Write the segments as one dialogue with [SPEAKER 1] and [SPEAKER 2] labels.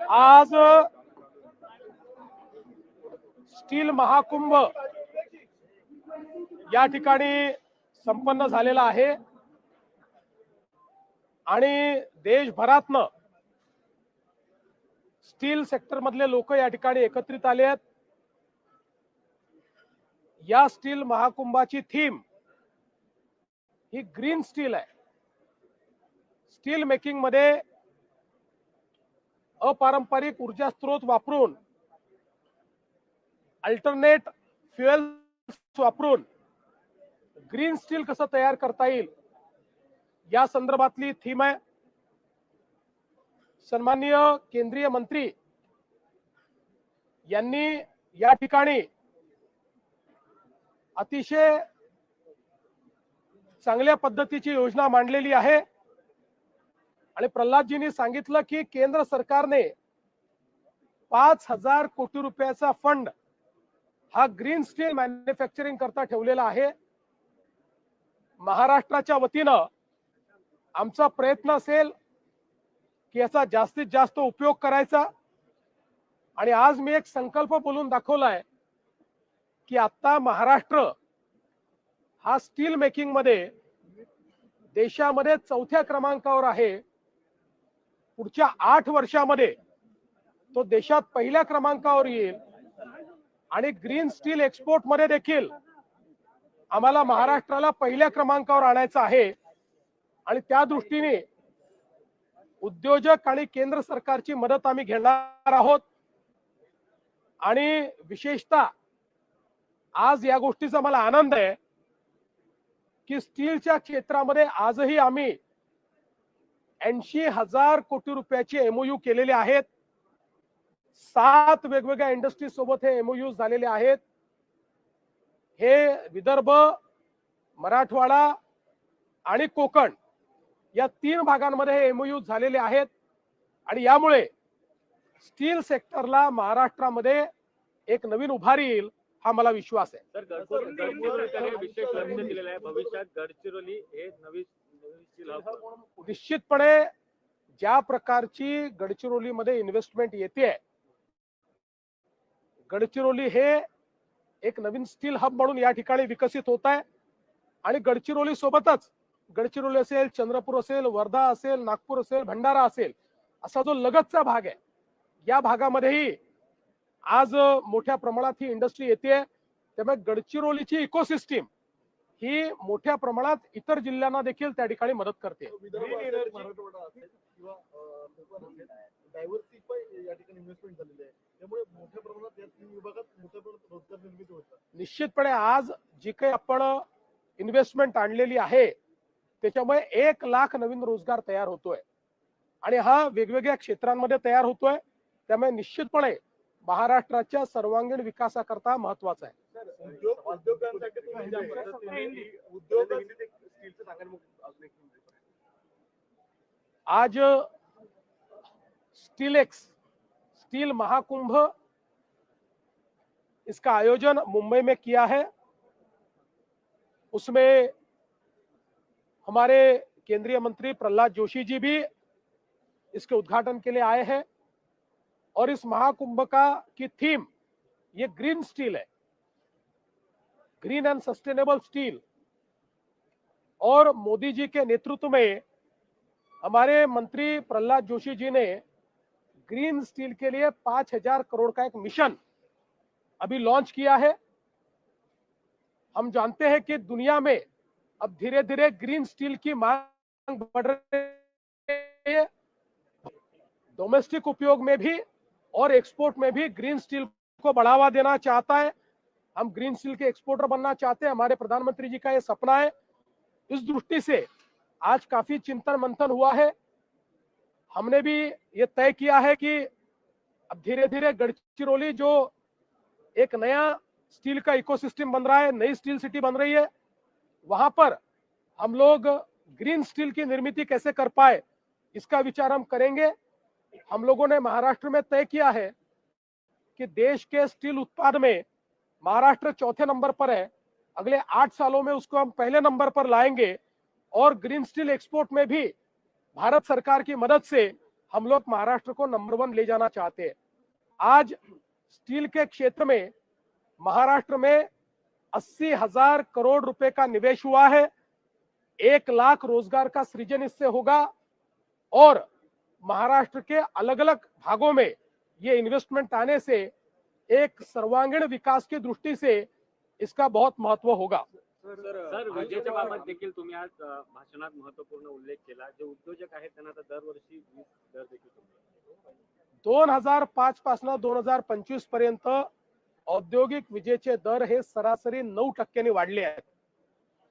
[SPEAKER 1] आज स्टील महाकुंभ या ठिकाणी संपन्न झालेला आहे. आणि देशभरातनं स्टील सेक्टर मधले लोक या ठिकाणी एकत्रित आले आहेत. या स्टील महाकुंभाची थीम ही ग्रीन स्टील आहे. स्टील मेकिंगमध्ये अपारंपरिक ऊर्जा स्रोत वापरून अल्टरनेट फ्युएल वापरून ग्रीन स्टील कसं तयार करता येईल या संदर्भातली थीम आहे. सन्माननीय केंद्रीय मंत्री यांनी या ठिकाणी अतिशय चांगल्या पद्धतीची योजना मांडलेली आहे. आणि प्रल्हादजींनी सांगितलं की केंद्र सरकारने पाच हजार कोटी रुपयाचा फंड हा ग्रीन स्टील मॅन्युफॅक्चरिंग करता ठेवलेला आहे. महाराष्ट्राच्या वतीनं आमचा प्रयत्न असेल की याचा जास्तीत जास्त उपयोग करायचा. आणि आज मी एक संकल्प बोलून दाखवलाय की आता महाराष्ट्र हा स्टील मेकिंगमध्ये देशामध्ये चौथ्या क्रमांकावर आहे. पुढच्या आठ वर्षामध्ये तो देशात पहिल्या क्रमांकावर येईल आणि ग्रीन स्टील एक्सपोर्टमध्ये देखील आम्हाला महाराष्ट्राला पहिल्या क्रमांकावर आणायचं आहे. आणि त्या दृष्टीने उद्योजक आणि केंद्र सरकारची मदत आम्ही घेणार आहोत. आणि विशेषतः आज या गोष्टीचा मला आनंद आहे की स्टीलच्या क्षेत्रामध्ये आजही आम्ही ऐंशी हजार कोटी रुपयाचे एमओयू केलेले आहेत सात वेगवेगळ्या इंडस्ट्री सोबत हे एमओयू झालेले आहेत हे विदर्भ मराठवाडा आणि कोकण या तीन भागांमध्ये हे एमओयू झालेले आहेत आणि यामुळे स्टील सेक्टरला महाराष्ट्रामध्ये एक नवीन उभारी येईल हा मला विश्वास आहे
[SPEAKER 2] भविष्यात गडचिरोली हे नवीन
[SPEAKER 1] निश्चितपणे ज्या प्रकारची गडचिरोलीमध्ये इन्व्हेस्टमेंट येते गडचिरोली हे एक नवीन स्टील हब म्हणून या ठिकाणी विकसित होत आहे. आणि गडचिरोली सोबतच गडचिरोली असेल चंद्रपूर असेल वर्धा असेल नागपूर असेल भंडारा असेल असा जो लगतचा भाग आहे या भागामध्येही आज मोठ्या प्रमाणात ही इंडस्ट्री येते त्यामुळे गडचिरोलीची इकोसिस्टीम ही मोठ्या प्रमाणात इतर जिल्ह्यांना देखील त्या ठिकाणी मदत करते.
[SPEAKER 3] विदर्भ असेल, मराठवाडा असेल किंवा अं, कोकण असेल डायव्हर्सिफाय या ठिकाणी इन्व्हेस्टमेंट झालेली आहे. त्यामुळे मोठ्या प्रमाणात या तीन विभागात मोठ्या प्रमाणात रोजगार निर्मिती होतात
[SPEAKER 1] निश्चितपणे आज जी काही आपण इन्व्हेस्टमेंट आणलेली आहे त्याच्यामुळे एक लाख नवीन रोजगार तयार होतोय. आणि हा वेगवेगळ्या क्षेत्रांमध्ये तयार होतोय. त्यामुळे निश्चितपणे महाराष्ट्राच्या सर्वांगीण विकासाकरता महत्त्वाचा आहे.
[SPEAKER 3] उद्योग उद्योगांसाठी तुम्ही ज्या पद्धतीने उद्योग स्टीलचं सांगायला मग अजून एक मुद्दे पण आहेत.
[SPEAKER 1] आज स्टील एक्स स्टील महाकुंभ इसका आयोजन मुंबई में किया है। उसमें हमारे केंद्रीय मंत्री प्रहलाद जोशी जी भी इसके उद्घाटन के लिए आए हैं। और इस महाकुंभ का की थीम ये ग्रीन स्टील है। ग्रीन एंड सस्टेनेबल स्टील और मोदी जी के नेतृत्व में हमारे मंत्री प्रहलाद जोशी जी ने ग्रीन स्टील के लिए पाँच हज़ार करोड़ का एक मिशन अभी लॉन्च किया है। हम जानते हैं कि दुनिया में अब धीरे धीरे ग्रीन स्टील की मांग बढ़ रही है। डोमेस्टिक उपयोग में भी और एक्सपोर्ट में भी ग्रीन स्टील को बढ़ावा देना चाहता है। हम ग्रीन स्टील के एक्सपोर्टर बनना चाहते हैं। हमारे प्रधानमंत्री जी का ये सपना है। इस दृष्टि से आज काफ़ी चिंतन मंथन हुआ है। हमने भी ये तय किया है कि अब धीरे धीरे गडचिरोली जो एक नया स्टील का इकोसिस्टम बन रहा है, नई स्टील सिटी बन रही है, वहाँ पर हम लोग ग्रीन स्टील की निर्मित कैसे कर पाए, इसका विचार हम करेंगे। हम लोगों ने महाराष्ट्र में तय किया है कि देश के स्टील उत्पाद में महाराष्ट्र चौथे नंबर पर है। अगले आठ सालों में उसको हम पहले नंबर पर लाएँगे और ग्रीन स्टील एक्सपोर्ट में भी भारत सरकार की मदद से हम लोग महाराष्ट्र को नंबर वन ले जाना चाहते हैं। आज स्टील के क्षेत्र में महाराष्ट्र में अस्सी हज़ार करोड़ रुपए का निवेश हुआ है। एक लाख रोज़गार का सृजन इससे होगा और महाराष्ट्र के अलग अलग भागों में ये इन्वेस्टमेंट आने से एक सर्वांगीण विकास की दृष्टि से इसका बहुत महत्त्व होगा।
[SPEAKER 2] सर विजेच्या बाबत देखील तुम्ही आज भाषणात महत्त्वपूर्ण उल्लेख केला. जे उद्योजक आहेत त्यांना आता दरवर्षी दर देखील
[SPEAKER 1] दोन हजार पाच पासून दोन हजार पंचवीसपर्यंत औद्योगिक विजेचे दर हे सरासरी नऊ टक्क्यांनी वाढले आहेत.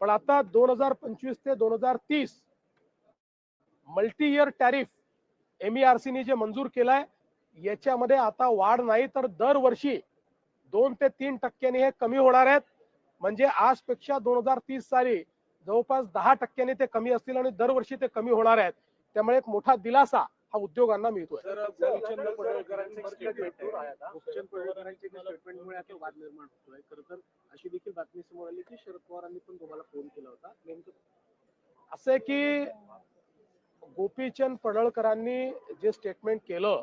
[SPEAKER 1] पण आता दोन हजार पंचवीस ते दोन हजार तीस मल्टी इयर टॅरिफ एमईआरसीने जे मंजूर केलाय याच्यामध्ये आता वाढ नाही तर दरवर्षी दोन ते तीन टक्क्यांनी हे कमी होणार आहेत. म्हणजे आजपेक्षा दोन हजार तीस साली जवळपास दहा टक्क्यांनी ते कमी असतील आणि दरवर्षी ते कमी होणार आहेत. त्यामुळे एक मोठा दिलासा हा उद्योगांना मिळतोय.
[SPEAKER 4] अशी देखील बातमी समोर आली की शरद पवारांनी पण तुम्हाला फोन केला होता. नेमकं
[SPEAKER 1] असं आहे की गोपीचंद पडळकरांनी जे स्टेटमेंट केलं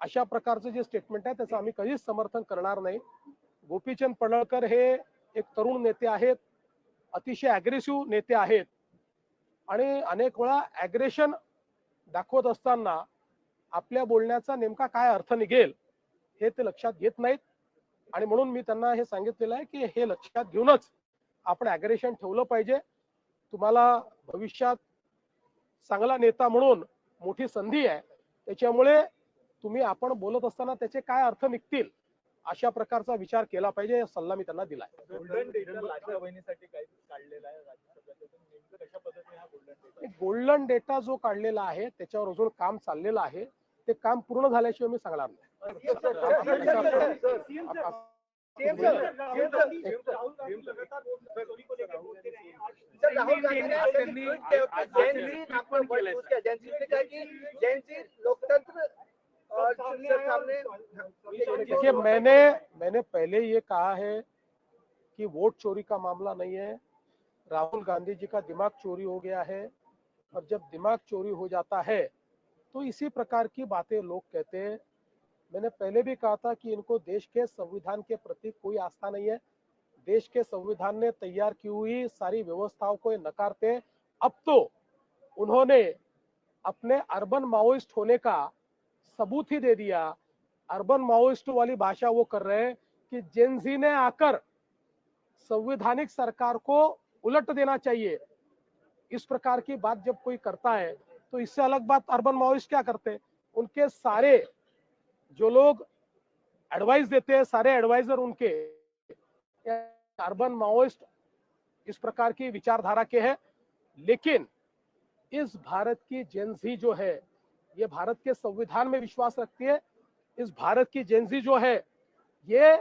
[SPEAKER 1] अशा प्रकारचं जे स्टेटमेंट आहे त्याचं आम्ही कधीच समर्थन करणार नाही. गोपीचंद पडळकर हे एक तरुण नेते आहेत अतिशय अग्रेसिव्ह नेते आहेत. आणि अनेक वेळा ॲग्रेशन दाखवत असताना आपल्या बोलण्याचा नेमका काय अर्थ निघेल हे ते लक्षात घेत नाहीत. आणि म्हणून मी त्यांना हे सांगितलेलं आहे की हे लक्षात घेऊनच आपण ॲग्रेशन ठेवलं पाहिजे. तुम्हाला भविष्यात चांगला नेता म्हणून मोठी संधी आहे. त्याच्यामुळे तुम्ही आपण बोलत असताना त्याचे काय अर्थ निघतील अशा प्रकारचा विचार केला पाहिजे हा सल्ला मी त्यांना दिलाय
[SPEAKER 3] गोल्डन डेटा लाडक्या बहिणीसाठी काही काढलेला आहे राज्यसभेत नेमकं कशा पद्धतीने हा गोल्डन डेटा
[SPEAKER 1] गोल्डन डेटा जो काढलेला आहे त्याच्यावर अजून काम चाललेलं आहे ते काम पूर्ण झाल्याशिवाय मी सांगणार नाही
[SPEAKER 5] लोकतंत्र
[SPEAKER 1] देखिए मैंने मैंने पहले ये कहा है कि वोट चोरी का मामला नहीं है। राहुल गांधी जी का दिमाग चोरी हो गया है और जब दिमाग चोरी हो जाता है तो इसी प्रकार की बातें लोग कहते हैं। मैंने पहले भी कहा था कि इनको देश के संविधान के प्रति कोई आस्था नहीं है। देश के संविधान ने तैयार की हुई सारी व्यवस्थाओं को नकारते अब तो उन्होंने अपने अर्बन माओइस्ट होने का सबूत ही दे दिया। अर्बन माओइस्ट वाली भाषा वो कर रहे हैं कि जेनजी ने आकर संवैधानिक सरकार को उलट देना चाहिए। इस प्रकार की बात जब कोई करता है तो इससे अलग बात अर्बन माओइस्ट क्या करते हैं? उनके सारे जो लोग एडवाइस देते हैं, सारे एडवाइजर उनके अर्बन माओइस्ट इस प्रकार की विचारधारा के हैं। लेकिन इस भारत की जेनजी जो है ये भारत के संविधान में विश्वास रखती है। इस भारत की जेनजी जो है, ये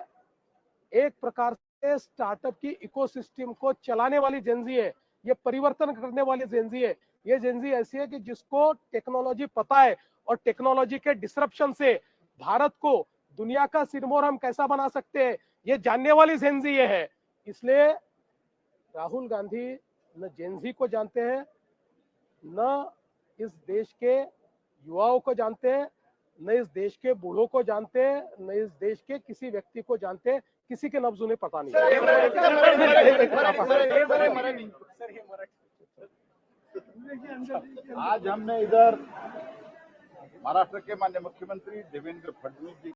[SPEAKER 1] एक प्रकार से स्टार्टअप की इकोसिस्टम को चलाने वाली जेनजी है। ये परिवर्तन करने वाली जेनजी है। ये जेनजी ऐसी है कि जिसको टेक्नोलॉजी पता है और टेक्नोलॉजी के डिसरप्शन से भारत को दुनिया का सिरमोर हम कैसा बना सकते हैं, ये जानने वाली जेंजी ये है। इसलिए राहुल गांधी न जेनजी को जानते हैं, न इस देश के युवाओं को जानते हैं न इस देश के बूढ़ों को जानते हैं न इस देश के किसी व्यक्ति को जानते हैं किसी के लफ्ज उन्हें पता नहीं
[SPEAKER 6] आज हमने इधर महाराष्ट्र के माननीय मुख्यमंत्री देवेंद्र फडणवीस जी